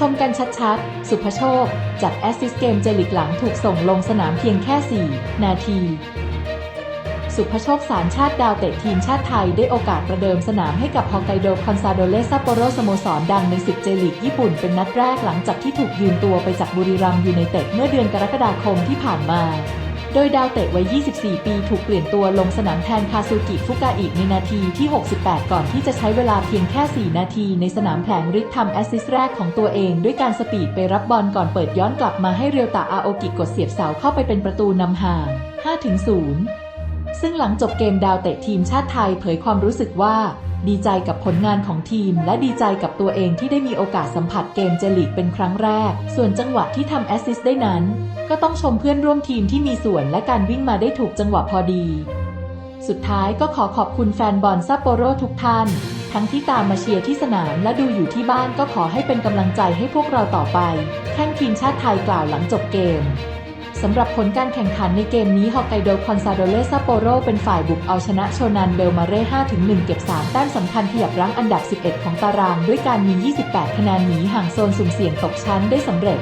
ชมกันชัดๆ สุภโชค จากแอสซิสเกมเจลิกหลังถูกส่งลงสนามเพียงแค่ 4 นาที สุภโชคสารชาติดาวเตะทีมชาติไทยได้โอกาสประเดิมสนามให้กับฮอกไกโดคอนซาโดเลซัปโปโรสโมสรดังในศึกเจลิกญี่ปุ่นเป็นนัดแรกหลังจากที่ถูกยืมตัวไปจากบุรีรัมย์ยูไนเต็ดเมื่อเดือนกรกฎาคมที่ผ่านมา โดยดาวเตะวัย 24 ปีถูกเปลี่ยนตัวลงสนามแทนคาซูกิฟุกาอิในนาทีที่ 68 ก่อนที่จะใช้เวลาเพียงแค่ 4 นาทีในสนามแผลงฤทธิ์ทำแอสซิสต์แรกของตัวเองด้วยการสปีดไปรับบอลก่อนเปิดย้อนกลับมาให้เรียวตะอาโอกิกดเสียบเสาเข้าไปเป็นประตูนำห่าง 5-0 ซึ่งหลังจบเกมดาวเตะทีมชาติไทยเผยความรู้สึกว่า ดีใจกับผลงานของทีม และดีใจกับตัวเองที่ได้มีโอกาสสัมผัสเกมเจลีกเป็นครั้งแรก ส่วนจังหวะที่ทำแอสซิสต์ได้นั้น ก็ต้องชมเพื่อนร่วมทีมที่มีส่วนและการวิ่งมาได้ถูกจังหวะพอดี สุดท้ายก็ขอขอบคุณแฟนบอลซัปโปโรทุกท่าน ทั้งที่ตามมาเชียร์ที่สนามและดูอยู่ที่บ้านก็ขอให้เป็นกำลังใจให้พวกเราต่อไปแข้งทีมชาติไทยกล่าวหลังจบเกม สำหรับผลการแข่งขันในเกมนี้ฮอกไกโดคอนซาโดเลซัปโปโรเป็นฝ่ายบุกเอาชนะโชนันเบลมาเร่ 5-1 เก็บ 3 แต้มสำคัญขยับรั้งอันดับ 11 ของตาราง ด้วยการมี 28 คะแนนหนีห่างโซนสุ่มเสี่ยงตกชั้นได้สำเร็จ